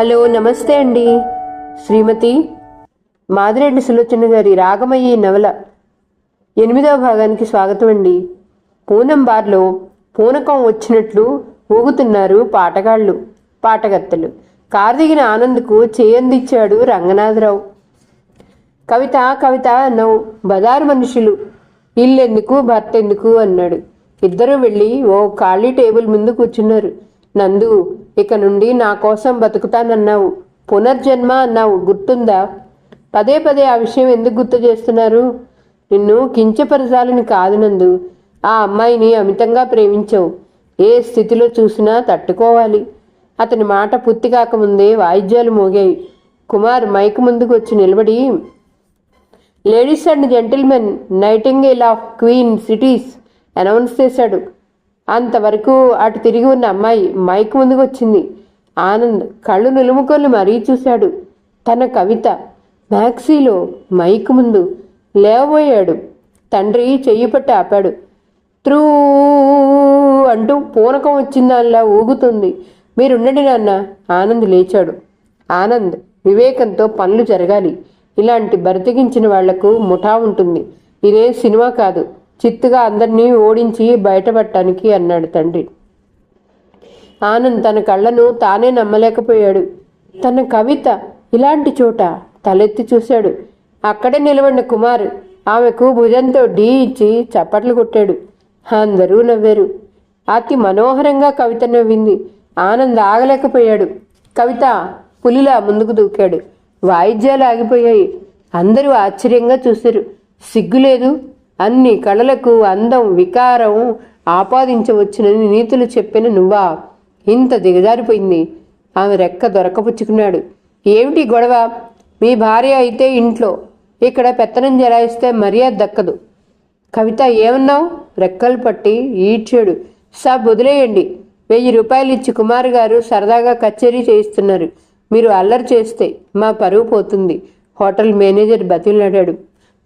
Hello నమస్తే అండి. శ్రీమతి మాదిరెడ్డి సులోచన గారి రాగమయ్యి నవల ఎనిమిదవ భాగానికి స్వాగతం అండి. పూనం బార్లో పూనకం వచ్చినట్లు ఊగుతున్నారు పాటగాళ్ళు పాటగత్తలు. కారు దిగిన ఆనంద్కు చేయందిచ్చాడు రంగనాథరావు. కవిత కవిత అన్నావు బజారు మనుషులు ఇల్లెందుకు భర్త ఎందుకు అన్నాడు. ఇద్దరు వెళ్ళి ఓ ఖాళీ టేబుల్ ముందు కూర్చున్నారు. నందు ఇక నుండి నా కోసం బతుకుతానన్నావు. పునర్జన్మ అన్నావు. గుర్తుందా? పదే పదే ఆ విషయం ఎందుకు గుర్తు చేస్తున్నారు? నిన్ను కించపరచాలని కాదు నందు. ఆ అమ్మాయిని అమితంగా ప్రేమించావు. ఏ స్థితిలో చూసినా తట్టుకోవాలి. అతని మాట పూర్తి కాకముందే వాయిద్యాలు మోగాయి. కుమార్ మైక్ ముందుకు వచ్చి నిలబడి ladies and gentlemen nightingale of queen cities announce చేశాడు. అంతవరకు అటు తిరిగి ఉన్న అమ్మాయి మైక్ ముందుకు వచ్చింది ఆనంద్ కళ్ళు నిలుముకొని మరీ చూశాడు. తన కవిత మ్యాక్సీలో మైక్ ముందు లేవబోయాడు. తండ్రి చెయ్యి పట్టి ఆపాడు. త్రూ అంటూ పూనకం వచ్చిందల్లా ఊగుతుంది. మీరుండండి నాన్న ఆనంద్ లేచాడు. ఆనంద్ వివేకంతో పనులు జరగాలి. ఇలాంటి బరితెగించిన వాళ్ళకు ముఠా ఉంటుంది. ఇదే సినిమా కాదు. చిత్తుగా అందరినీ ఓడించి బయటపడటానికి అన్నాడు తండ్రి. ఆనంద్ తన కళ్ళను తానే నమ్మలేకపోయాడు. తన కవిత ఇలాంటి చోట తలెత్తి చూశాడు. అక్కడే నిలబడిన కుమార్ ఆమెకు భుజంతో ఢీ ఇచ్చి చప్పట్లు కొట్టాడు. అందరూ నవ్వారు. అతి మనోహరంగా కవిత నవ్వింది. ఆనంద్ ఆగలేకపోయాడు. కవిత పులిలా ముందుకు దూకాడు. వాయిద్యాలు ఆగిపోయాయి. అందరూ ఆశ్చర్యంగా చూశారు. సిగ్గులేదు. అన్ని కళలకు అందం వికారం ఆపాదించవచ్చునని నీతులు చెప్పిన నువ్వా? ఇంత దిగజారిపోయింది. ఆమె రెక్క దొరకపుచ్చుకున్నాడు. ఏమిటి గొడవ? మీ భార్య అయితే ఇంట్లో. ఇక్కడ పెత్తనం జరాయిస్తే మర్యాద దక్కదు. కవిత ఏమన్నావు? రెక్కలు పట్టి ఈడ్చాడు. సాబ్ వదిలేయండి. వెయ్యి రూపాయలు ఇచ్చి కుమార్ గారు సరదాగా కచేరీ చేయిస్తున్నారు. మీరు అల్లరి చేస్తే మా పరువు పోతుంది. హోటల్ మేనేజర్ బతిలాడాడు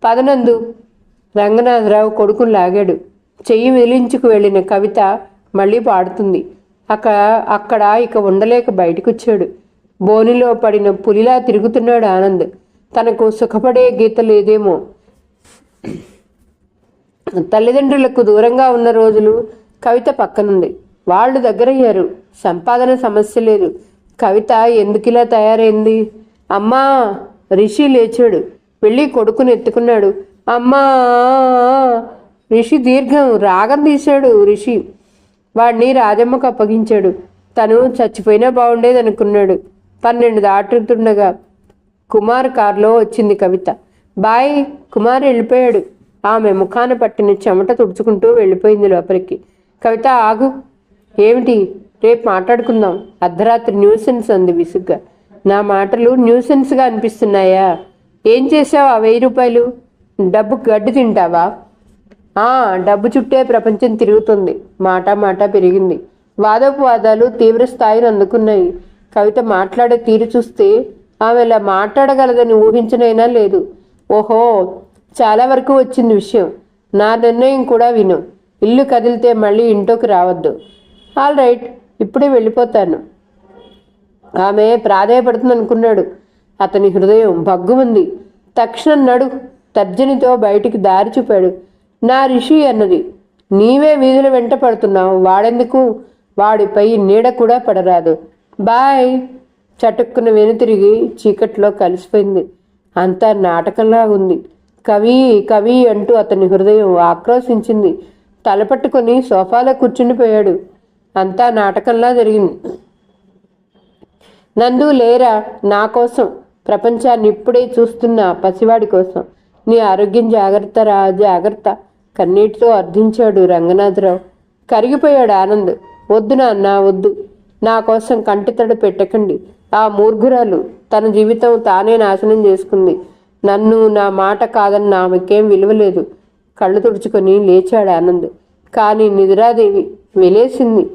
పదనందు రంగనాథరావు కొడుకుని లాగాడు. చెయ్యి విదిలించుకు వెళ్ళిన కవిత మళ్ళీ పాడుతుంది. అక్కడ అక్కడ ఇక ఉండలేక బయటకొచ్చాడు. బోనిలో పడిన పులిలా తిరుగుతున్నాడు ఆనంద్. తనకు సుఖపడే గీత లేదేమో. తల్లిదండ్రులకు దూరంగా ఉన్న రోజులు కవిత పక్కనుంది. వాళ్ళు దగ్గరయ్యారు. సంపాదన సమస్య లేదు. కవిత ఎందుకిలా తయారైంది? అమ్మా రిషి లేచాడు. వెళ్ళి కొడుకుని ఎత్తుకున్నాడు. అమ్మా రిషి దీర్ఘం రాగం తీశాడు రిషి వాడిని రాజమ్మకు అప్పగించాడు. తను చచ్చిపోయినా బాగుండేది అనుకున్నాడు పన్నెండు దాటుతుండగా కుమార్ కారులో వచ్చింది కవిత. బాయ్ కుమార్ వెళ్ళిపోయాడు. ఆమె ముఖాన పట్టిన చెమట తుడుచుకుంటూ వెళ్ళిపోయింది లోపలికి. కవిత ఆగు. ఏమిటి? రేపు మాట్లాడుకుందాం. అర్ధరాత్రి న్యూసెన్స్ అంది విసుగ్గా. నా మాటలు న్యూసెన్స్గా అనిపిస్తున్నాయా? ఏం చేశావు ఆ వెయ్యి రూపాయలు? డబ్బు గడ్డి తింటావా? ఆ డబ్బు చుట్టే ప్రపంచం తిరుగుతుంది. మాట మాట పెరిగింది. వాదోపవాదాలు తీవ్ర స్థాయిని అందుకున్నాయి. కవిత మాట్లాడే తీరు చూస్తే ఆమె ఇలా మాట్లాడగలదని ఊహించనైనా లేదు. ఓహో చాలా వరకు వచ్చింది విషయం. నా నిర్ణయం కూడా విను. ఇల్లు కదిలితే మళ్ళీ ఇంట్లోకి రావద్దు. ఆల్ రైట్ ఇప్పుడే వెళ్ళిపోతాను. ఆమె ప్రాధాయపడుతుంది అనుకున్నాడు అతని హృదయం భగ్గుమంది. తక్షణం నడు. తర్జనితో బయటికి దారి చూపాడు. నా రిషి అన్నది. నీవే వీధుల వెంట పడుతున్నావు. వాడెందుకు? వాడిపై నీడ కూడా పడరాదు. బాయ్! చటుక్కున వెనుతిరిగి చీకట్లో కలిసిపోయింది. అంతా నాటకంలా ఉంది. కవి కవి అంటూ అతని హృదయం ఆక్రోశించింది. తలపట్టుకొని సోఫాలో కూర్చుండిపోయాడు అంతా నాటకంలా జరిగింది. నందు లేరా నా కోసం? ప్రపంచాన్ని ఇప్పుడే చూస్తున్న పసివాడి కోసం. నీ ఆరోగ్యం జాగ్రత్త రా జాగ్రత్త. కన్నీటితో అర్థించాడు రంగనాథరావు. కరిగిపోయాడు ఆనంద్. వద్దు నాన్న వద్దు. నా కోసం కంటితడి పెట్టకండి. ఆ మూర్ఘురాలు తన జీవితం తానే నాశనం చేసుకుంది. నన్ను నా మాట కాదని ఆమెకేం విలువలేదు. కళ్ళు తుడుచుకొని లేచాడు ఆనంద్. కానీ నిదురాదేవి వెలేసింది.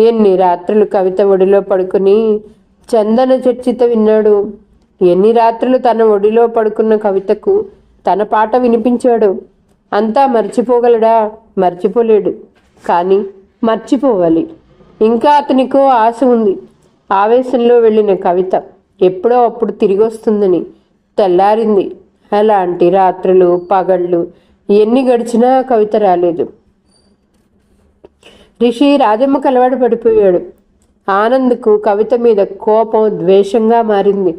ఎన్ని రాత్రులు కవిత ఒడిలో పడుకుని చందన చర్చిత విన్నాడు. ఎన్ని రాత్రులు తన ఒడిలో పడుకున్న కవితకు తన పాట వినిపించాడు. అంతా మర్చిపోగలడా? మర్చిపోలేడు. కానీ మర్చిపోవాలి. ఇంకా అతనికో ఆశ ఉంది. ఆవేశంలో వెళ్ళిన కవిత ఎప్పుడో అప్పుడు తిరిగి వస్తుందని తెల్లారింది. అలాంటి రాత్రులు పగళ్ళు ఎన్ని గడిచినా కవిత రాలేదు. రిషి రాజమ్మ అలవాటు పడిపోయాడు. ఆనంద్కు కవిత మీద కోపం ద్వేషంగా మారింది.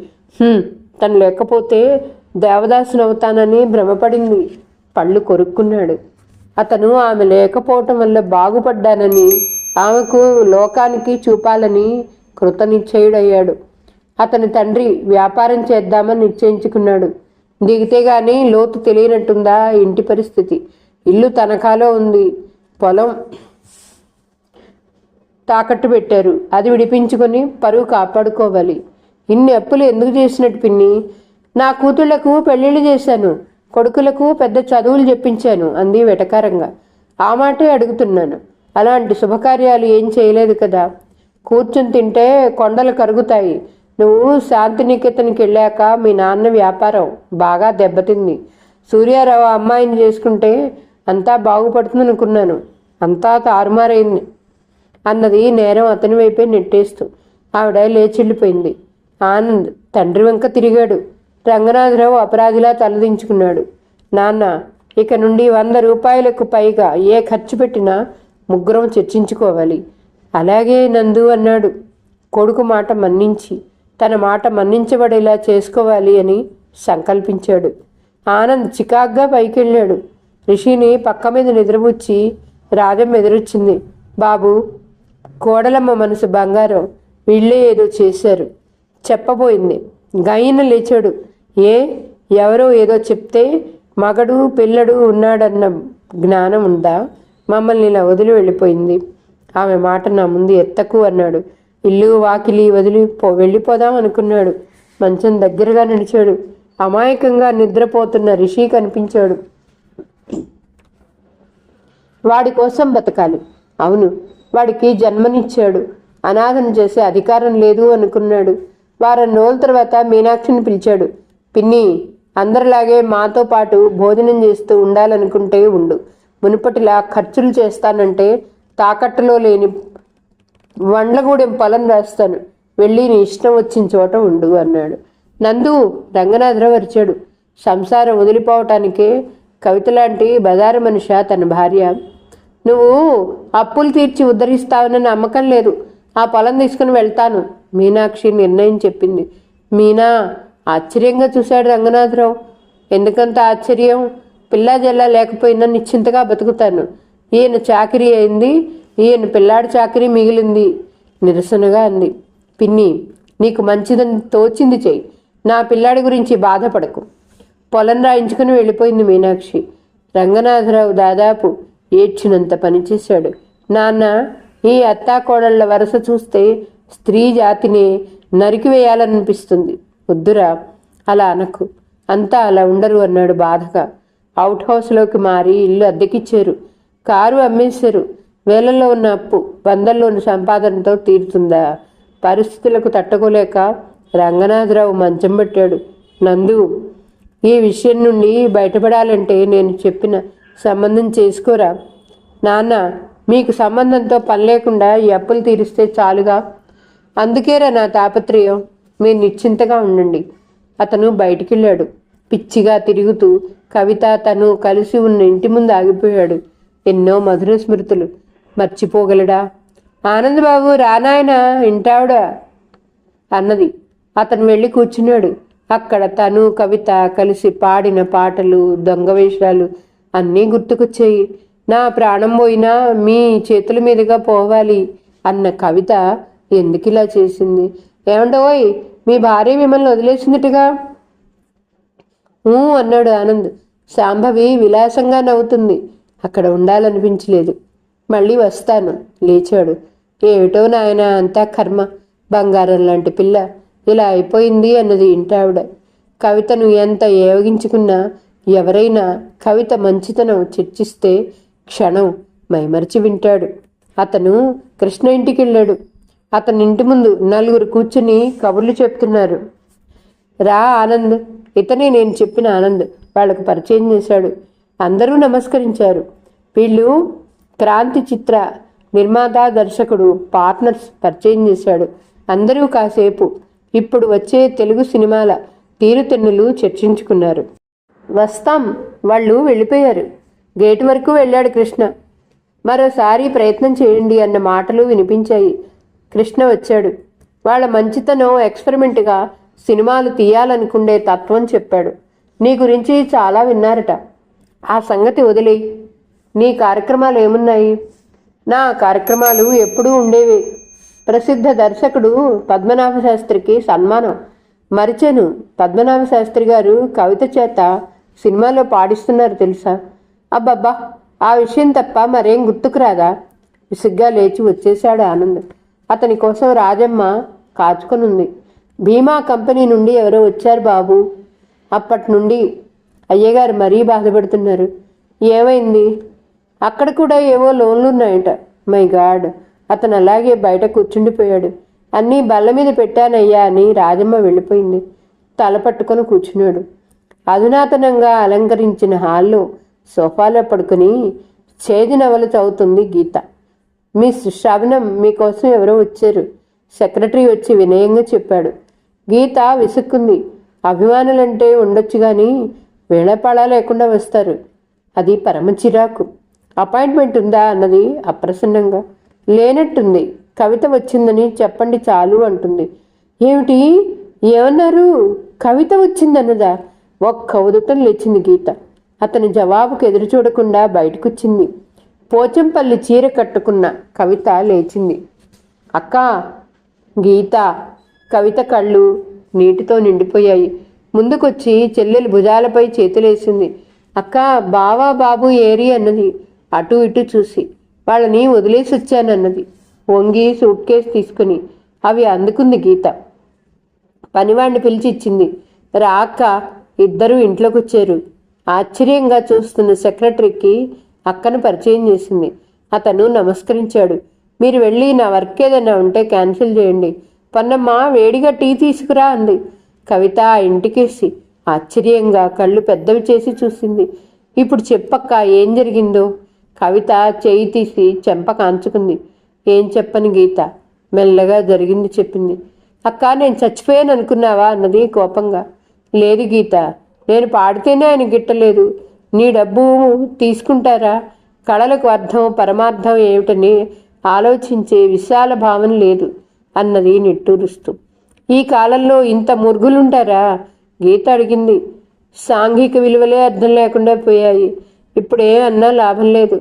తను లేకపోతే దేవదాసునవుతానని భ్రమపడింది. పళ్ళు కొరుక్కున్నాడు. అతను ఆమె లేకపోవటం వల్ల బాగుపడ్డానని ఆమెకు లోకానికి చూపాలని కృతనిశ్చయుడయ్యాడు. అతని తండ్రి వ్యాపారం చేద్దామని నిశ్చయించుకున్నాడు. దిగితే గాని లోతు తెలియనట్టుందా ఇంటి పరిస్థితి? ఇల్లు తనఖాలో ఉంది. పొలం తాకట్టు పెట్టారు. అది విడిపించుకొని పరువు కాపాడుకోవాలి. ఇన్ని అప్పులు ఎందుకు చేసినట్టు పిన్ని? నా కూతుళ్ళకు పెళ్ళిళ్ళు చేశాను కొడుకులకు పెద్ద చదువులు చెప్పించాను అంది వెటకారంగా. ఆ మాటే అడుగుతున్నాను. అలాంటి శుభకార్యాలు ఏం చేయలేదు కదా. కూర్చుని తింటే కొండలు కరుగుతాయి. నువ్వు శాంతినికేతన్కి వెళ్ళాక మీ నాన్న వ్యాపారం బాగా దెబ్బతింది. సూర్యారావు అమ్మాయిని చేసుకుంటే అంతా బాగుపడుతుంది అనుకున్నాను. అంతా తారుమారైంది. అన్నది నేరం అతని వైపే నెట్టేస్తూ ఆవిడ లేచెళ్ళిపోయింది. ఆనంద్ తండ్రి వెంక తిరిగాడు. రంగనాథరావు అపరాధిలా తలదించుకున్నాడు. నాన్న ఇక నుండి వంద రూపాయలకు పైగా ఏ ఖర్చు పెట్టినా ముగ్గురం చర్చించుకోవాలి. అలాగే నందు అన్నాడు. కొడుకు మాట మన్నించి తన మాట మన్నించబడేలా చేసుకోవాలి అని సంకల్పించాడు. ఆనంద్ చికాగ్గా పైకెళ్ళాడు. రిషిని పక్క మీద నిద్రపుచ్చి రాజం ఎదురొచ్చింది. బాబు కోడలమ్మ మనసు బంగారం వీళ్ళే ఏదో చేశారు. చెప్పబోయింది. గైన లేచాడు. ఏ? ఎవరో ఏదో చెప్తే మగడు పిల్లడు ఉన్నాడన్న జ్ఞానం ఉందా? మమ్మల్ని ఇలా వదిలి వెళ్ళిపోయింది. ఆమె మాట నా ముందు ఎత్తకు అన్నాడు. ఇల్లు వాకిలి వదిలి పో వెళ్ళిపోదాం అనుకున్నాడు. మంచం దగ్గరగా నడిచాడు అమాయకంగా నిద్రపోతున్న రిషి కనిపించాడు. వాడి కోసం బతకాలి. అవును వాడికి జన్మనిచ్చాడు. అనాథను చేసే అధికారం లేదు అనుకున్నాడు. వారం రోజుల తర్వాత మీనాక్షిని పిలిచాడు. పిన్ని అందరిలాగే మాతో పాటు భోజనం చేస్తూ ఉండాలనుకుంటే ఉండు. మునుపటిలా ఖర్చులు చేస్తానంటే తాకట్టులో లేని వండ్లగూడెం పొలం రాస్తాను. వెళ్ళి నీ ఇష్టం వచ్చిన చోట ఉండు అన్నాడు. నందు రంగనాథరావు అరిచాడు. సంసారం వదిలిపోవటానికే కవిత లాంటి బజారు మనిష తన భార్య. నువ్వు అప్పులు తీర్చి ఉద్ధరిస్తావని నమ్మకం లేదు. ఆ పొలం తీసుకుని వెళ్తాను. మీనాక్షి నిర్ణయం చెప్పింది. మీనా ఆశ్చర్యంగా చూశాడు రంగనాథరావు. ఎందుకంత ఆశ్చర్యం? పిల్లా జల్లా లేకపోయినా నిశ్చింతగా బతుకుతాను. ఈయన చాకరీ అయింది. ఈయన పిల్లాడి చాకరీ మిగిలింది. నిరసనగా అంది. పిన్ని నీకు మంచిదని తోచింది చెయ్యి. నా పిల్లాడి గురించి బాధపడకు. పొలం రాయించుకుని వెళ్ళిపోయింది మీనాక్షి. రంగనాథరావు దాదాపు ఏడ్చినంత పనిచేశాడు నాన్న ఈ అత్తాకోడళ్ళ వరుస చూస్తే స్త్రీ జాతిని నరికివేయాలనిపిస్తుంది వద్దురా అలా అనకు. అంతా అలా ఉండరు అన్నాడు బాధగా. అవుట్ హౌస్లోకి మారి ఇల్లు అద్దెకిచ్చారు. కారు అమ్మేశారు. వేలల్లో ఉన్న అప్పు వందల్లోని సంపాదనతో తీరుతుందా? పరిస్థితులకు తట్టుకోలేక రంగనాథరావు మంచం పెట్టాడు. నందు ఈ విషయం నుండి బయటపడాలంటే నేను చెప్పిన సంబంధం చేసుకోరా? నాన్న మీకు సంబంధంతో పని లేకుండా ఈ అప్పులు తీరిస్తే చాలుగా. అందుకేరా నా తాపత్రయం? మీరు నిశ్చింతగా ఉండండి. అతను బయటికెళ్ళాడు. పిచ్చిగా తిరుగుతూ కవిత తను కలిసి ఉన్న ఇంటి ముందు ఆగిపోయాడు. ఎన్నో మధుర స్మృతులు. మర్చిపోగలడా? ఆనందబాబు రానాయన ఇంటావుడా అన్నది. అతను వెళ్ళి కూర్చున్నాడు. అక్కడ తను కవిత కలిసి పాడిన పాటలు దొంగ వేషాలు అన్నీ గుర్తుకొచ్చాయి. నా ప్రాణం పోయినా మీ చేతుల మీదుగా పోవాలి అన్న కవిత ఎందుకు ఇలా చేసింది? ఏమండోయ్ మీ భార్య మిమ్మల్ని వదిలేసిందిటిగా? అన్నాడు ఆనంద్. శాంభవి విలాసంగా నవ్వుతుంది. అక్కడ ఉండాలనిపించలేదు. మళ్ళీ వస్తాను. లేచాడు. ఏమిటో నాయన అంతా కర్మ. బంగారం లాంటి పిల్ల. ఇలా అయిపోయింది అన్నది ఇంటావిడ. కవితను ఎంత ఏవగించుకున్నా ఎవరైనా కవిత మంచితనం చర్చిస్తే క్షణం మైమరిచి వింటాడు. అతను కృష్ణ ఇంటికి వెళ్ళాడు అతని ఇంటి ముందు నలుగురు కూర్చుని కబుర్లు చెప్తున్నారు. రా ఆనంద్ ఇతనే నేను చెప్పిన ఆనంద్ వాళ్ళకు పరిచయం చేశాడు. అందరూ నమస్కరించారు. వీళ్ళు క్రాంతి చిత్ర నిర్మాత దర్శకుడు పార్ట్నర్స్ పరిచయం చేశాడు. అందరూ కాసేపు ఇప్పుడు వచ్చే తెలుగు సినిమాల తీరుతెన్నులు చర్చించుకున్నారు. వస్తాం వాళ్ళు వెళ్ళిపోయారు. గేటు వరకు వెళ్ళాడు కృష్ణ. మరోసారి ప్రయత్నం చేయండి అన్న మాటలు వినిపించాయి. కృష్ణ వచ్చాడు. వాళ్ళ మంచితనం ఎక్స్పెరిమెంట్గా సినిమాలు తీయాలనుకుండే తత్వం చెప్పాడు. నీ గురించి చాలా విన్నారట. ఆ సంగతి వదిలే. నీ కార్యక్రమాలు ఏమున్నాయి? నా కార్యక్రమాలు ఎప్పుడూ ఉండేవి. ప్రసిద్ధ దర్శకుడు పద్మనాభ శాస్త్రికి సన్మానం. మరిచెను పద్మనాభ శాస్త్రి గారు కవిత చేత సినిమాలో పాడిస్తున్నారు తెలుసా? అబ్బబ్బా! ఆ విషయం తప్ప మరేం గుర్తుకురాదా విసుగ్గా లేచి వచ్చేశాడు ఆనందం. అతని కోసం రాజమ్మ కాచుకొనుంది. బీమా కంపెనీ నుండి ఎవరో వచ్చారు బాబు? అప్పటి నుండి అయ్యగారు మరీ బాధపడుతున్నారు. ఏమైంది? అక్కడ కూడా ఏవో లోన్లు ఉన్నాయట మై గాడ్! అతను అలాగే బయట కూర్చుండిపోయాడు. అన్నీ బల్ల మీద పెట్టానయ్యా అని రాజమ్మ వెళ్ళిపోయింది. తల పట్టుకొని కూర్చున్నాడు. అధునాతనంగా అలంకరించిన హాల్లో సోఫాలో పడుకుని చేది నవల చదువుతుంది గీత. మిస్ శ్రవణం మీకోసం ఎవరో వచ్చారు. సెక్రటరీ వచ్చి వినయంగా చెప్పాడు. గీత విసుక్కుంది. అభిమానులంటే ఉండొచ్చు కానీ వేళపాళా లేకుండా వస్తారు. అది పరమ చిరాకు. అపాయింట్మెంట్ ఉందా అన్నది అప్రసన్నంగా. లేనట్టుంది. కవిత వచ్చిందని చెప్పండి చాలు అంటుంది. ఏమిటి? ఏమన్నారు? కవిత వచ్చిందన్నదా? ఒక్క ఉదటం లేచింది గీత. అతని జవాబుకు ఎదురు చూడకుండా బయటకొచ్చింది. పోచంపల్లి చీర కట్టుకున్న కవిత లేచింది. అక్క గీత కవిత కళ్ళు నీటితో నిండిపోయాయి. ముందుకొచ్చి చెల్లెలు భుజాలపై చేతులేసింది. అక్క బావా బాబు ఏరి అన్నది. అటు ఇటు చూసి వాళ్ళని వదిలేసి వచ్చానన్నది వంగి సూట్ కేసు తీసుకుని అవి అందుకుంది గీత. పనివాణ్ణి పిలిచి ఇచ్చింది రాక ఇద్దరు ఇంట్లోకి వచ్చారు ఆశ్చర్యంగా చూస్తున్న సెక్రటరీకి అక్కను పరిచయం చేసింది. అతను నమస్కరించాడు. మీరు వెళ్ళి నా వర్క్ ఏదైనా ఉంటే క్యాన్సిల్ చేయండి. పొన్నమ్మ వేడిగా టీ తీసుకురా అంది. కవిత ఆ ఇంటికేసి ఆశ్చర్యంగా కళ్ళు పెద్దవి చేసి చూసింది. ఇప్పుడు చెప్పక్క ఏం జరిగిందో? కవిత చేయి తీసి చెంప కాంచుకుంది. ఏం చెప్పని గీత? మెల్లగా జరిగింది చెప్పింది. అక్క నేను చచ్చిపోయాను అనుకున్నావా అన్నది కోపంగా. లేదు గీత నేను పాడితేనే ఆయన గిట్టలేదు. నీ డబ్బు తీసుకుంటారా? కళలకు అర్థం పరమార్థం ఏమిటని ఆలోచించే విశాల భావన లేదు అన్నది నిట్టూరుస్తూ ఈ కాలంలో ఇంత మురుగులుంటారా గీత అడిగింది. సాంఘిక విలువలే అర్థం లేకుండా పోయాయి. ఇప్పుడే అన్నా లాభం లేదు.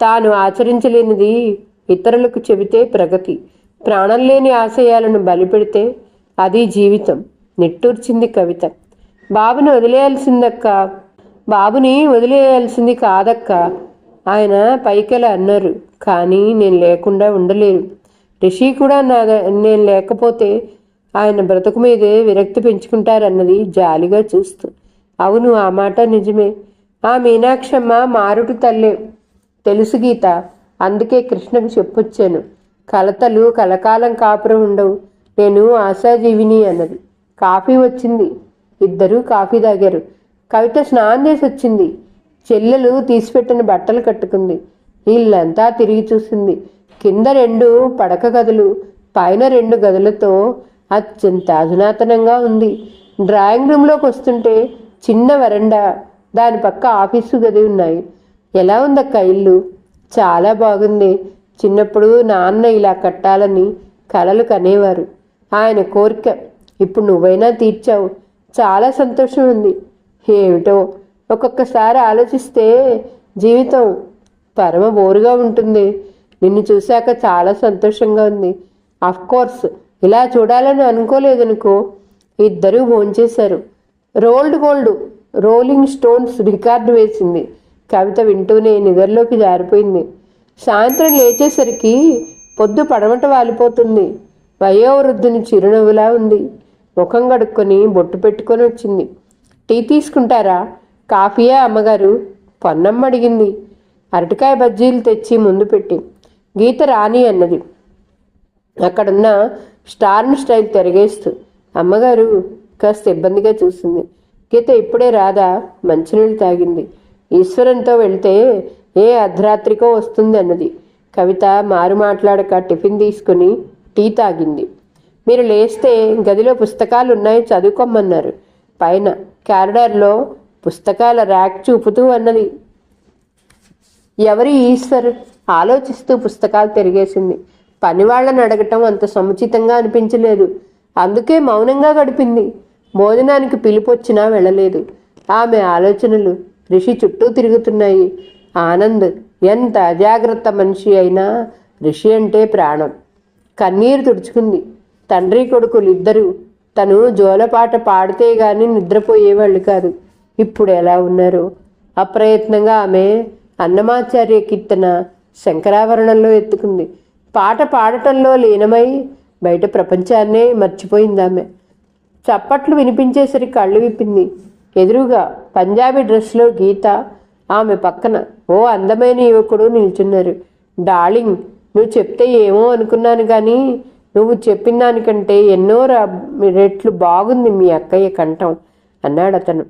తాను ఆచరించలేనిది ఇతరులకు చెబితే ప్రగతి. ప్రాణం లేని ఆశయాలను బలిపెడితే అది జీవితం. నిట్టూర్చింది కవిత. బాబుని వదిలేయాల్సిందక్క? బాబుని వదిలేయాల్సింది కాదక్క. ఆయన పైకెలా అన్నారు. కానీ నేను లేకుండా ఉండలేను. రిషి కూడా నా నేను లేకపోతే ఆయన బ్రతుకు మీదే విరక్తి పెంచుకుంటారన్నది జాలిగా చూస్తూ. అవును ఆ మాట నిజమే. ఆ మీనాక్షమ్మ మారుటు తల్లే. తెలుసు గీత. అందుకే కృష్ణకు చెప్పొచ్చాను. కలతలు కలకాలం కాపురం ఉండవు. నేను ఆశాజీవిని అన్నది. కాఫీ వచ్చింది. ఇద్దరూ కాఫీ తాగారు. కవిత స్నానం చేసి వచ్చింది. చెల్లెలు తీసిపెట్టిన బట్టలు కట్టుకుంది. ఇల్లంతా తిరిగి చూసింది. కింద రెండు పడక గదులు పైన రెండు గదులతో అత్యంత అధునాతనంగా ఉంది. డ్రాయింగ్ రూమ్లోకి వస్తుంటే చిన్న వరండా దాని పక్క ఆఫీసు గది ఉన్నాయి. ఎలా ఉందక్క ఇల్లు? చాలా బాగుంది. చిన్నప్పుడు నాన్న ఇలా కట్టాలని కలలు కనేవారు. ఆయన కోరిక ఇప్పుడు నువ్వైనా తీర్చావు. చాలా సంతోషం ఉంది. ఏమిటో ఒక్కొక్కసారి ఆలోచిస్తే జీవితం పరమ బోరుగా ఉంటుంది. నిన్ను చూశాక చాలా సంతోషంగా ఉంది. అఫ్ కోర్స్ ఇలా చూడాలని అనుకోలేదనుకో ఇద్దరూ భోంచేశారు. Rolled gold rolling stones record వేసింది. కవిత వింటూనే నిద్రలోకి జారిపోయింది. సాయంత్రం లేచేసరికి పొద్దు పడమట వాలిపోతుంది. వయోవృద్ధుని చిరునవ్వులా ఉంది. ముఖం కడుక్కొని బొట్టు పెట్టుకొని వచ్చింది. టీ తీసుకుంటారా? కాఫీయా అమ్మగారు? పొన్నమ్మ అడిగింది. అరటికాయ బజ్జీలు తెచ్చి ముందు పెట్టి. గీత రాని అన్నది. అక్కడున్న స్టార్న్ స్టైల్ తిరగేస్తూ. అమ్మగారు కాస్త ఇబ్బందిగా చూసింది. గీత ఇప్పుడే రాదా మంచినీళ్ళు తాగింది. ఈశ్వరంతో వెళ్తే ఏ అర్ధరాత్రికో వస్తుంది అన్నది. కవిత మారు మాట్లాడక టిఫిన్ తీసుకుని టీ తాగింది. మీరు లేస్తే గదిలో పుస్తకాలు ఉన్నాయి చదువుకోమన్నారు. పైన క్యారిడార్లో పుస్తకాల ర్యాక్ చూపుతూ అన్నది ఎవరి ఈశ్వర్? ఆలోచిస్తూ పుస్తకాలు తిరిగేసింది. పనివాళ్ళని అడగటం అంత సముచితంగా అనిపించలేదు. అందుకే మౌనంగా గడిపింది. భోజనానికి పిలుపొచ్చినా వెళ్ళలేదు. ఆమె ఆలోచనలు రిషి చుట్టూ తిరుగుతున్నాయి. ఆనంద్ ఎంత అజాగ్రత్త మనిషి అయినా రిషి అంటే ప్రాణం. కన్నీరు తుడుచుకుంది. తండ్రి కొడుకులు ఇద్దరు తను జోలపాట పాడితే గాని నిద్రపోయేవాళ్ళు కాదు. ఇప్పుడు ఎలా ఉన్నారు? అప్రయత్నంగా ఆమె అన్నమాచార్య కీర్తన శంకరాభరణంలో ఎత్తుకుంది. పాట పాడటంలో లీనమై బయట ప్రపంచాన్నే మర్చిపోయింది ఆమె. చప్పట్లు వినిపించేసరికి కళ్ళు విప్పింది. ఎదురుగా పంజాబీ డ్రెస్లో గీత ఆమె పక్కన ఓ అందమైన యువకుడు నిల్చున్నారు. డార్లింగ్ నువ్వు చెప్తే ఏమో అనుకున్నాను కానీ నువ్వు చెప్పిన దానికంటే ఎన్నో రెట్లు బాగుంది మీ అక్కయ్య కంఠం అన్నాడు అతను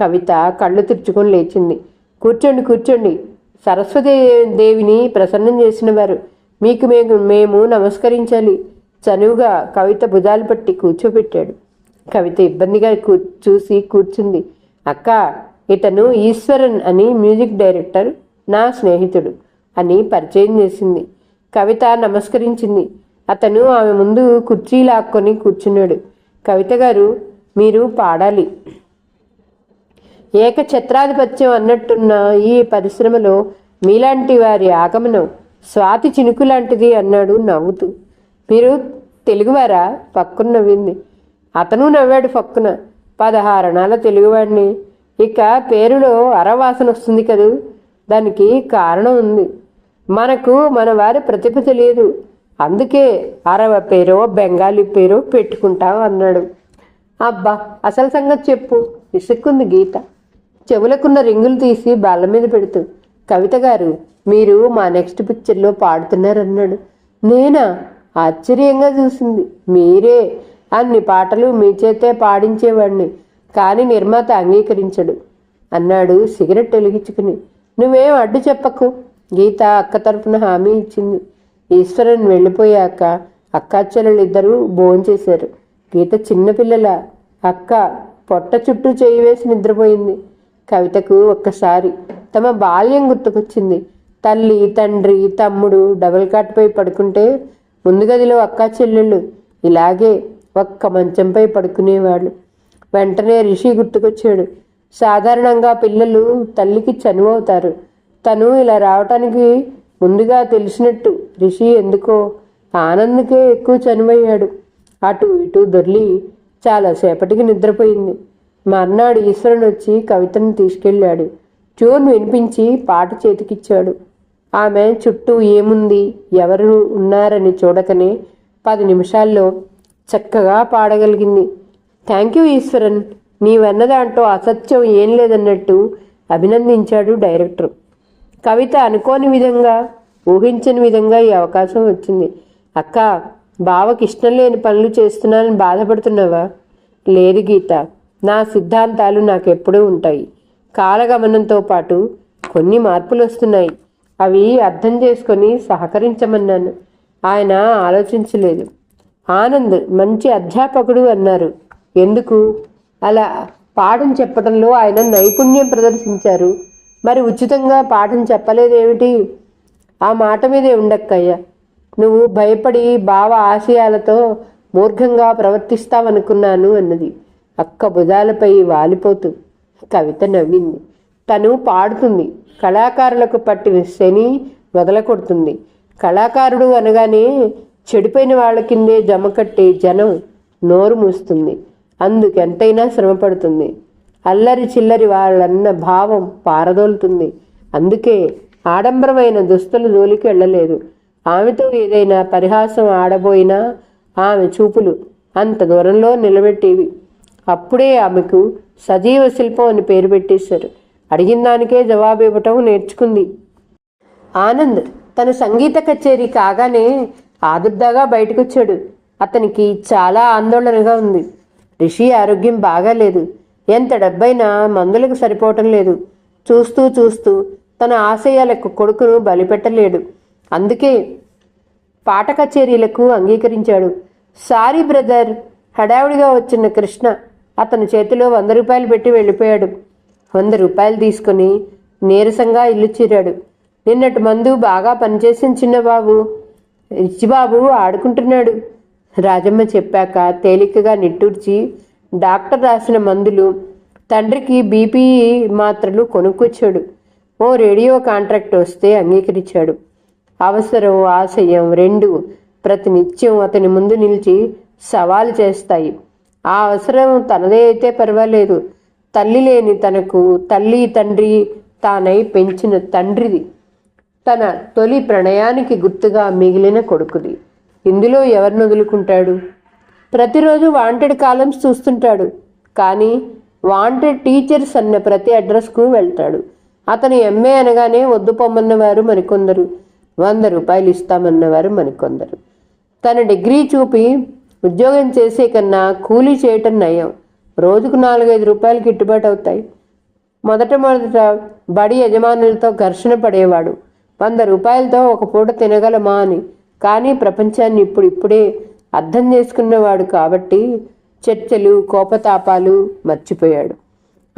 కవిత కళ్ళు తెరుచుకొని లేచింది. కూర్చోండి కూర్చోండి. సరస్వతి దేవిని ప్రసన్నం చేసిన వారు మీకు మేము మేము నమస్కరించాలి. చనువుగా కవిత భుజాలు పట్టి కూర్చోబెట్టాడు కవిత ఇబ్బందిగా కూ చూసి కూర్చుంది. అక్క ఇతను ఈశ్వరన్ అని మ్యూజిక్ డైరెక్టర్ నా స్నేహితుడు అని పరిచయం చేసింది. కవిత నమస్కరించింది. అతను ఆమె ముందు కుర్చీ లాక్కొని కూర్చున్నాడు. కవిత గారు మీరు పాడాలి. ఏకఛత్రాధిపత్యం అన్నట్టున్న ఈ పరిశ్రమలో మీలాంటి వారి ఆగమనం స్వాతి చినుకు లాంటిది అన్నాడు నవ్వుతూ. మీరు తెలుగువారా? పక్కున నవ్వింది. అతను నవ్వాడు పక్కున. పదహారణాల తెలుగువాడిని. ఇక పేరులో అరవాసన వస్తుంది కదూ? దానికి కారణం ఉంది. మనకు మన వారి ప్రతిభ తెలియదు. అందుకే అరవ పేరో బెంగాలీ పేరో పెట్టుకుంటాం అన్నాడు. అబ్బా అసలు సంగతి చెప్పు విసుక్కుంది గీత. చెవులకున్న రింగులు తీసి బల్ల మీద పెడుతూ కవిత గారు మీరు మా నెక్స్ట్ పిక్చర్లో పాడుతున్నారన్నాడు. నేనా? ఆశ్చర్యంగా చూసింది. మీరే. అన్ని పాటలు మీ చేతే పాడించేవాడిని కానీ నిర్మాత అంగీకరించడు అన్నాడు సిగరెట్ వెలిగించుకుని. నువ్వేం అడ్డు చెప్పకు? గీత అక్క తరపున హామీ ఇచ్చింది. ఈశ్వరన్ వెళ్ళిపోయాక అక్కాచెల్లెలు ఇద్దరూ భోంచేశారు గీత చిన్నపిల్లల అక్క పొట్ట చుట్టూ చేయి వేసి నిద్రపోయింది. కవితకు ఒక్కసారి తమ బాల్యం గుర్తుకొచ్చింది. తల్లి తండ్రి తమ్ముడు డబల్ కాట్పై పడుకుంటే ముందు గదిలో అక్కా చెల్లెళ్ళు ఇలాగే ఒక్క మంచంపై పడుకునేవాళ్ళు. వెంటనే రిషి గుర్తుకొచ్చాడు. సాధారణంగా పిల్లలు తల్లికి చనువవుతారు తను ఇలా రావటానికి ముందుగా తెలిసినట్టు రిషి ఎందుకో ఆనంద్కే ఎక్కువ చనువయ్యాడు. అటు ఇటు దొర్లి చాలాసేపటికి నిద్రపోయింది. మర్నాడు ఈశ్వరుని వచ్చి కవితను తీసుకెళ్ళాడు. ట్యూన్ వినిపించి పాట చేతికిచ్చాడు. ఆమె చుట్టూ ఏముంది ఎవరు ఉన్నారని చూడకనే పది నిమిషాల్లో చక్కగా పాడగలిగింది. థ్యాంక్ యూ ఈశ్వరన్ నీవన్న దాంట్లో అసత్యం ఏం లేదన్నట్టు అభినందించాడు డైరెక్టర్. కవిత అనుకోని విధంగా ఊహించని విధంగా ఈ అవకాశం వచ్చింది. అక్క బావకి ఇష్టం లేని పనులు చేస్తున్నానని బాధపడుతున్నావా? లేదు గీత నా సిద్ధాంతాలు నాకెప్పుడూ ఉంటాయి. కాలగమనంతో పాటు కొన్ని మార్పులు వస్తున్నాయి. అవి అర్థం చేసుకొని సహకరించమన్నాను. ఆయన ఆలోచించలేదు. ఆనంద్ మంచి అధ్యాపకుడు అన్నారు. ఎందుకు? అలా పాఠం చెప్పడంలో ఆయన నైపుణ్యం ప్రదర్శించారు. మరి ఉచితంగా పాఠం చెప్పలేదేమిటి? ఆ మాట మీదే ఉండక్కయ్యా. నువ్వు భయపడి భావ ఆశయాలతో మూర్ఘంగా ప్రవర్తిస్తావనుకున్నాను అన్నది. అక్క భుజాలపై వాలిపోతూ కవిత నవ్వింది. తను పాడుతుంది. కళాకారులకు పట్టిన శని వదలకొడుతుంది. కళాకారుడు అనగానే చెడిపోయిన వాళ్ళ కిందే జమకట్టే జనం నోరు మూస్తుంది. అందుకెంతైనా శ్రమపడుతుంది. అల్లరి చిల్లరి వాళ్ళన్న భావం పారదోలుతుంది. అందుకే ఆడంబరమైన దుస్తుల జోలికి వెళ్ళలేదు. ఆమెతో ఏదైనా పరిహాసం ఆడబోయినా ఆమె చూపులు అంత దూరంలో నిలబెట్టేవి. అప్పుడే ఆమెకు సజీవ శిల్పం అని పేరు పెట్టేశారు. అడిగిన దానికే జవాబు ఇవ్వటం నేర్చుకుంది. ఆనంద్ తన సంగీత కచేరీ కాగానే ఆదుర్దాగా బయటకొచ్చాడు. అతనికి చాలా ఆందోళనగా ఉంది. రిషి ఆరోగ్యం బాగాలేదు. ఎంత డబ్బైనా మందులకు సరిపోవటం లేదు. చూస్తూ చూస్తూ తన ఆశయాలకు కొడుకును బలిపెట్టలేడు. అందుకే పాట కచేరీలకు అంగీకరించాడు. సారీ బ్రదర్ హడావుడిగా వచ్చిన కృష్ణ అతని చేతిలో వంద రూపాయలు పెట్టి వెళ్ళిపోయాడు. వంద రూపాయలు తీసుకుని నీరసంగా ఇల్లు చీరాడు. నిన్నటి మందు బాగా పనిచేసిన చిన్నబాబు. బాబు ఆడుకుంటున్నాడు. రాజమ్మ చెప్పాక తేలికగా నిట్టూర్చి డాక్టర్ రాసిన మందులు తండ్రికి బీపీ మాత్రలు కొనుక్కొచ్చాడు. ఓ రేడియో కాంట్రాక్ట్ వస్తే అంగీకరించాడు. అవసరం ఆశయం రెండు ప్రతినిత్యం అతని ముందు నిలిచి సవాలు చేస్తాయి. ఆ అవసరం తనదే అయితే పర్వాలేదు. తల్లి లేని తనకు తల్లి తండ్రి తానై పెంచిన తండ్రిది. తన తొలి ప్రణయానికి గుర్తుగా మిగిలిన కొడుకుది. ఇందులో ఎవరిని వదులుకుంటాడు? ప్రతిరోజు వాంటెడ్ కాలమ్స్ చూస్తుంటాడు. కానీ వాంటెడ్ టీచర్స్ అన్న ప్రతి అడ్రస్కు వెళ్తాడు. అతను ఎంఏ అనగానే వద్దు పొమ్మన్నవారు మరికొందరు. వంద రూపాయలు ఇస్తామన్నవారు మరికొందరు. తన డిగ్రీ చూపి ఉద్యోగం చేసే కన్నా కూలీ చేయటం నయం. రోజుకు నాలుగైదు రూపాయలు గిట్టుబాటు అవుతాయి. మొదట మొదట బడి యజమానులతో ఘర్షణ పడేవాడు. వంద రూపాయలతో ఒక పూట తినగలమా అని. కానీ ప్రపంచాన్ని ఇప్పుడు ఇప్పుడే అర్థం చేసుకున్నవాడు కాబట్టి చర్చలు కోపతాపాలు మర్చిపోయాడు.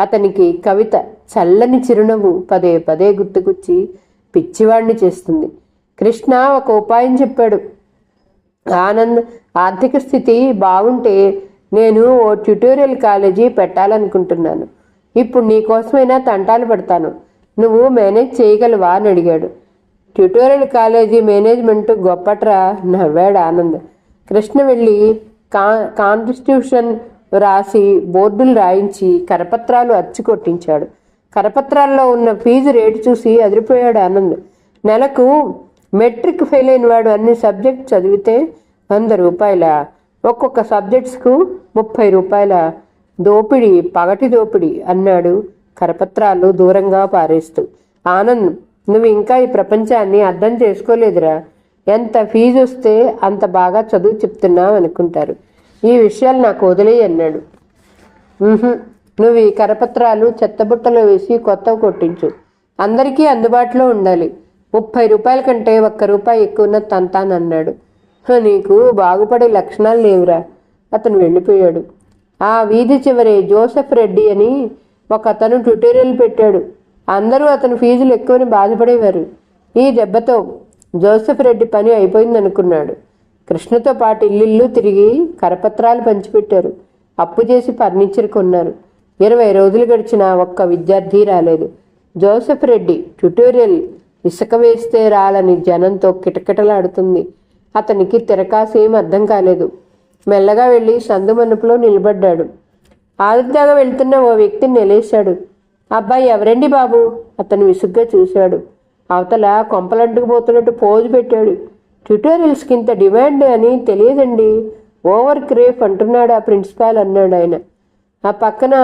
అతనికి కవిత చల్లని చిరునవ్వు పదే పదే గుర్తుకొచ్చి పిచ్చివాడిని చేస్తుంది. కృష్ణ ఒక ఉపాయం చెప్పాడు. ఆనంద్ ఆర్థిక స్థితి బాగుంటే నేను ఓ ట్యుటోరియల్ కాలేజీ పెట్టాలనుకుంటున్నాను. ఇప్పుడు నీకోసమైనా తంటాలు పడతాను. నువ్వు మేనేజ్ చేయగలవా అని అడిగాడు. ట్యుటోరియల్ కాలేజీ మేనేజ్మెంట్ గొప్పట్రా నవ్వాడు ఆనంద్. కృష్ణ వెళ్ళి కా కాన్స్టిట్యూషన్ రాసి బోర్డులు రాయించి కరపత్రాలు అచ్చి కొట్టించాడు. కరపత్రాల్లో ఉన్న ఫీజు రేటు చూసి అదిరిపోయాడు ఆనంద్. నెలకు మెట్రిక్ ఫెయిల్ అయిన వాడు అన్ని సబ్జెక్ట్ చదివితే వంద రూపాయల ఒక్కొక్క సబ్జెక్ట్స్కు ముప్పై రూపాయల దోపిడి పగటి దోపిడి అన్నాడు కరపత్రాలు దూరంగా పారేస్తూ. ఆనంద్ నువ్వు ఇంకా ఈ ప్రపంచాన్ని అర్థం చేసుకోలేదురా. ఎంత ఫీజు వస్తే అంత బాగా చదువు చెప్తున్నావు అనుకుంటారు. ఈ విషయాలు నాకు వదిలేయి అన్నాడు. నువ్వు ఈ కరపత్రాలు చెత్తబుట్టలో వేసి కొత్తవి కొట్టించు. అందరికీ అందుబాటులో ఉండాలి. ముప్పై రూపాయల కంటే ఒక్క రూపాయి ఎక్కువ తంతానన్నాడు నీకు బాగుపడే లక్షణాలు లేవురా. అతను వెళ్ళిపోయాడు. ఆ వీధి చివరి జోసెఫ్ రెడ్డి అని ఒక అతను ట్యుటోరియల్ పెట్టాడు. అందరూ అతని ఫీజులు ఎక్కువని బాధపడేవారు. ఈ దెబ్బతో జోసెఫ్ రెడ్డి పని అయిపోయిందనుకున్నాడు. కృష్ణతో పాటు ఇల్లు తిరిగి కరపత్రాలు పంచిపెట్టారు. అప్పు చేసి ఫర్నిచర్ కొన్నారు. ఇరవై రోజులు గడిచినా ఒక్క విద్యార్థి రాలేదు. జోసెఫ్ రెడ్డి ట్యుటోరియల్ ఇసుక వేస్తే రాలని జనంతో కిటకిటలాడుతుంది. అతనికి తిరకాసేం అర్థం కాలేదు. మెల్లగా వెళ్ళి సందు మనుపులో నిలబడ్డాడు. ఆదుర్దాగా వెళ్తున్న ఓ వ్యక్తిని నిలేశాడు. అబ్బాయి ఎవరండి బాబు? అతను విసుగ్గా చూశాడు. అవతల కొంపలంటుకుపోతున్నట్టు పోజు పెట్టాడు. ట్యుటోరియల్స్కి ఇంత డిమాండ్ అని తెలియదండి. ఓవర్ క్రేఫ్ అంటున్నాడు ఆ ప్రిన్సిపాల్ అన్నాడు ఆయన. ఆ పక్కన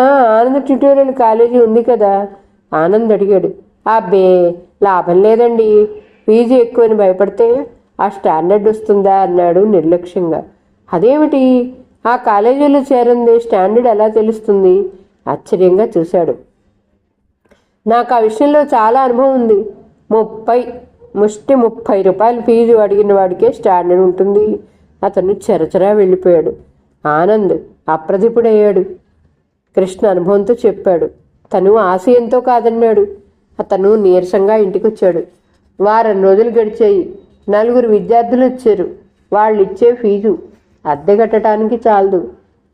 ఆనంద్ ట్యుటోరియల్ కాలేజీ ఉంది కదా? ఆనంద్ అడిగాడు. అబ్బే లాభం లేదండి. ఫీజు ఎక్కువని భయపడితే ఆ స్టాండర్డ్ వస్తుందా అన్నాడు నిర్లక్ష్యంగా. అదేమిటి? ఆ కాలేజీలో చేరింది స్టాండర్డ్ ఎలా తెలుస్తుంది? ఆశ్చర్యంగా చూశాడు. నాకు ఆ విషయంలో చాలా అనుభవం ఉంది. ముప్పై ముష్టి ముప్పై రూపాయలు ఫీజు అడిగిన వాడికే స్టాండర్డ్ ఉంటుంది. అతను చెరచరా వెళ్ళిపోయాడు. ఆనంద్ అప్రదిపుడయ్యాడు. కృష్ణ అనుభవంతో చెప్పాడు. తను ఆశయంతో కాదన్నాడు. అతను నీరసంగా ఇంటికి వచ్చాడు వారం రోజులు గడిచాయి. నలుగురు విద్యార్థులు వచ్చారు. వాళ్ళు ఇచ్చే ఫీజు అద్దె కట్టడానికి చాలదు.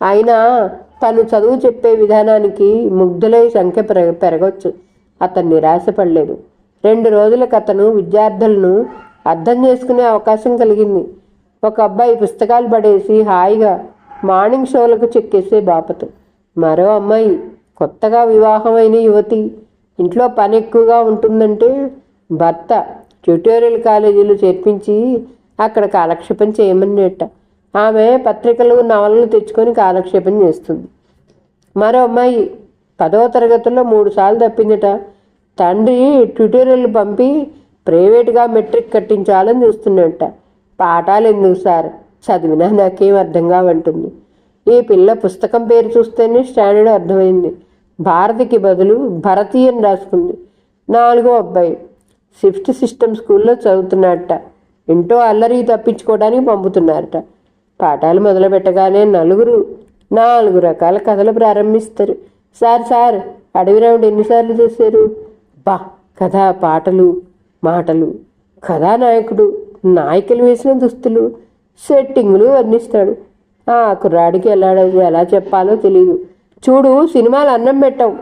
అయినా తను చదువు చెప్పే విధానానికి ముగ్ధులై సంఖ్య పెరగ పెరగవచ్చు. అతను నిరాశపడలేదు. రెండు రోజుల కథను విద్యార్థులను అర్థం చేసుకునే అవకాశం కలిగింది. ఒక అబ్బాయి పుస్తకాలు పడేసి హాయిగా మార్నింగ్ షోలకు చెక్కేసే బాపతు. మరో అమ్మాయి కొత్తగా వివాహమైన యువతి. ఇంట్లో పని ఎక్కువగా ఉంటుందంటే భర్త ట్యూటోరియల్ కాలేజీలు చేర్పించి అక్కడ కాలక్షేపం చేయమన్నట్ట. ఆమె పత్రికలు నవలలు తెచ్చుకొని కాలక్షేపం చేస్తుంది. మరో అమ్మాయి పదవ తరగతిలో మూడు సార్లు తప్పిందట. తండ్రి ట్యూటోరియల్ పంపి ప్రైవేట్గా మెట్రిక్ కట్టించాలని చూస్తున్నట్ట పాఠాలు ఎందుకు సార్? చదివినా నాకేం అర్థం కావంటుంది. ఈ పిల్ల పుస్తకం పేరు చూస్తేనే స్టాండర్డ్ అర్థమైంది. భారతికి బదులు భరతీయం రాసుకుంది. నాలుగో అబ్బాయి. షిఫ్ట్ సిస్టమ్ స్కూల్లో చదువుతున్నట్ట ఇంటో అల్లరి తప్పించుకోవడానికి పంపుతున్నారట. పాఠాలు మొదలు పెట్టగానే నలుగురు నాలుగు రకాల కథలు ప్రారంభిస్తారు. సార్ సార్ అడవి రౌండ్ ఎన్నిసార్లు చేశారు? బా కథ పాటలు మాటలు కథానాయకుడు నాయకులు వేసిన దుస్తులు సెట్టింగులు వర్ణిస్తాడు. ఆ కుర్రాడికి ఎలా ఎలా చెప్పాలో తెలియదు చూడు సినిమాలు అన్నం పెట్టావు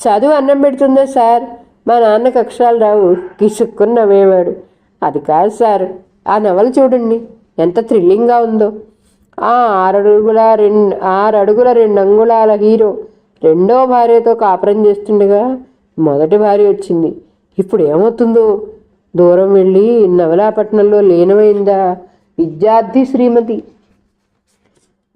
చదువు అన్నం పెడుతుందా సార్? మా నాన్నకు అక్షరాలు రావు కిసుక్కుని నవ్వేవాడు. అది కాదు సార్ ఆ నవల చూడండి ఎంత థ్రిల్లింగ్గా ఉందో. ఆ ఆరడుగుల రెండు ఆరు అడుగుల రెండు అంగుళాల హీరో రెండో భార్యతో కాపురం చేస్తుండగా మొదటి భార్య వచ్చింది. ఇప్పుడు ఏమవుతుందో? దూరం వెళ్ళి నవలాపట్నంలో లీనమైందా? విద్యార్థి శ్రీమతి.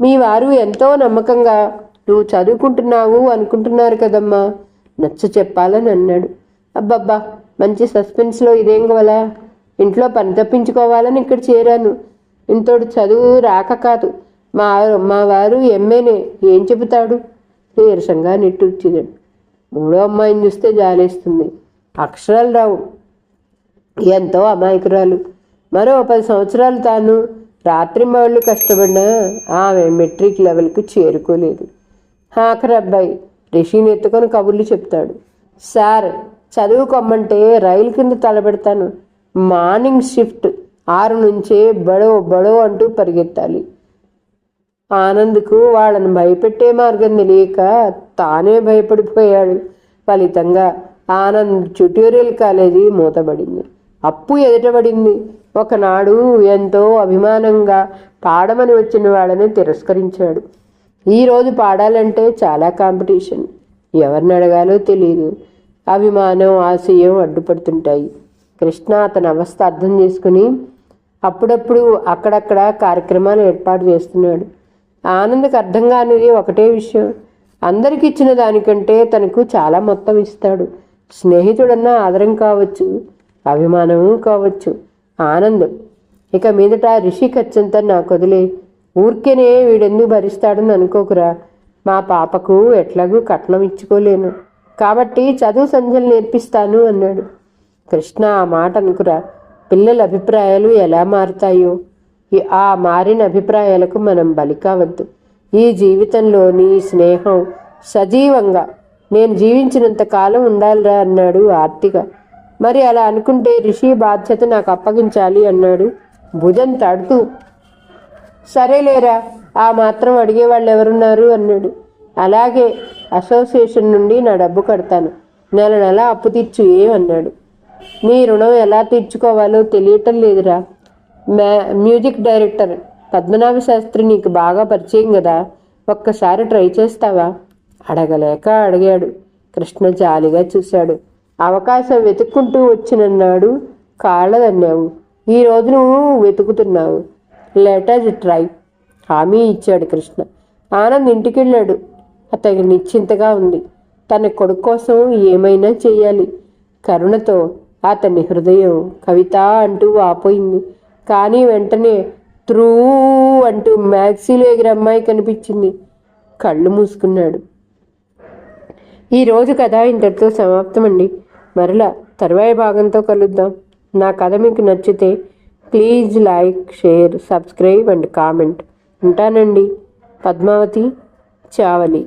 మీ వారు ఎంతో నమ్మకంగా నువ్వు చదువుకుంటున్నావు అనుకుంటున్నారు కదమ్మా. నచ్చ చెప్పాలని అన్నాడు. అబ్బబ్బా మంచి సస్పెన్స్లో ఇదేం గవలా ఇంట్లో పని తప్పించుకోవాలని ఇక్కడ చేరాను. ఇంతోడు చదువు రాక కాదు. మా మా వారు ఎంఏనే. ఏం చెబుతాడు? నీరసంగా నిట్టూర్చినాడు మూడో అమ్మాయిని చూస్తే జాలేస్తుంది. అక్షరాలు రావు. ఎంతో అమాయకురాలు. మరో పది సంవత్సరాలు తాను రాత్రి వాళ్ళు కష్టపడినా ఆమె మెట్రిక్ లెవెల్కి చేరుకోలేదు. ఆఖరి అబ్బాయి రిషిని ఎత్తుకొని కబుర్లు చెప్తాడు. సార్ చదువుకోమ్మంటే రైలు కింద తలబెడతాను మార్నింగ్ షిఫ్ట్ ఆరు నుంచే బడో బడో అంటూ పరిగెత్తాలి. ఆనంద్కు వాళ్ళని భయపెట్టే మార్గం తెలియక తానే భయపడిపోయాడు. ఫలితంగా ఆనంద్ ట్యూటోరియల్ కాలేజీ మూతబడింది. అప్పు ఎదుటబడింది. ఒకనాడు ఎంతో అభిమానంగా పాడమని వచ్చిన వాళ్ళని తిరస్కరించాడు. ఈరోజు పాడాలంటే చాలా కాంపిటీషన్. ఎవరిని అడగాలో తెలియదు అభిమానం ఆశయం అడ్డుపడుతుంటాయి. కృష్ణ అతని అవస్థ అర్థం చేసుకుని అప్పుడప్పుడు అక్కడక్కడ కార్యక్రమాలు ఏర్పాటు చేస్తున్నాడు. ఆనందకు అర్థం కానిది ఒకటే విషయం. అందరికి ఇచ్చిన దానికంటే తనకు చాలా మొత్తం ఇస్తాడు. స్నేహితుడన్నా ఆదరం కావచ్చు అభిమానము కావచ్చు ఆనందం. ఇక మీదట రిషి ఖర్చంతా నాకు వదిలే. ఊరికేనే వీడెందుకు భరిస్తాడని అనుకోకురా. మా పాపకు ఎట్లాగూ కట్నం ఇచ్చుకోలేను. కాబట్టి చదువు సంధ్యలు నేర్పిస్తాను అన్నాడు. కృష్ణ ఆ మాట అనుకురా. పిల్లల అభిప్రాయాలు ఎలా మారుతాయో. ఆ మారిన అభిప్రాయాలకు మనం బలి కావద్దు ఈ జీవితంలోని స్నేహం సజీవంగా నేను జీవించినంత కాలం ఉండాలిరా అన్నాడు ఆర్తిగా మరి అలా అనుకుంటే రిషి బాధ్యత నాకు అప్పగించాలి అన్నాడు భుజం తడుతూ. సరేలేరా ఆ మాత్రం అడిగే వాళ్ళు ఎవరున్నారు అన్నాడు. అలాగే అసోసియేషన్ నుండి నా డబ్బు కడతాను. నెల నెల అప్పు తీర్చు ఏమన్నాడు నీ రుణం ఎలా తీర్చుకోవాలో తెలియటం లేదురా. మ్యూజిక్ డైరెక్టర్ పద్మనాభ శాస్త్రి నీకు బాగా పరిచయం కదా ఒక్కసారి ట్రై చేస్తావా? అడగలేక అడిగాడు. కృష్ణ జాలిగా చూశాడు. అవకాశం వెతుక్కుంటూ వచ్చినన్నాడు. కాళ్ళదన్నావు ఈ రోజు నువ్వు వెతుకుతున్నావు. లెటర్స్ ట్రై హామీ ఇచ్చాడు కృష్ణ. ఆనంద్ ఇంటికెళ్ళాడు. అతనికి నిశ్చింతగా ఉంది. తన కొడుకు కోసం ఏమైనా చేయాలి. కరుణతో అతని హృదయం కవిత అంటూ ఆపోయింది. కానీ వెంటనే త్రూ అంటూ మ్యాక్సీలో ఎగిరి అమ్మాయి కనిపించింది. కళ్ళు మూసుకున్నాడు. ఈరోజు కథ ఇంతటితో సమాప్తమండి. మరలా తర్వాయి భాగంతో కలుద్దాం. నా కథ మీకు నచ్చితే please like share subscribe and comment. ఉంటానండి. పద్మావతి చావలి.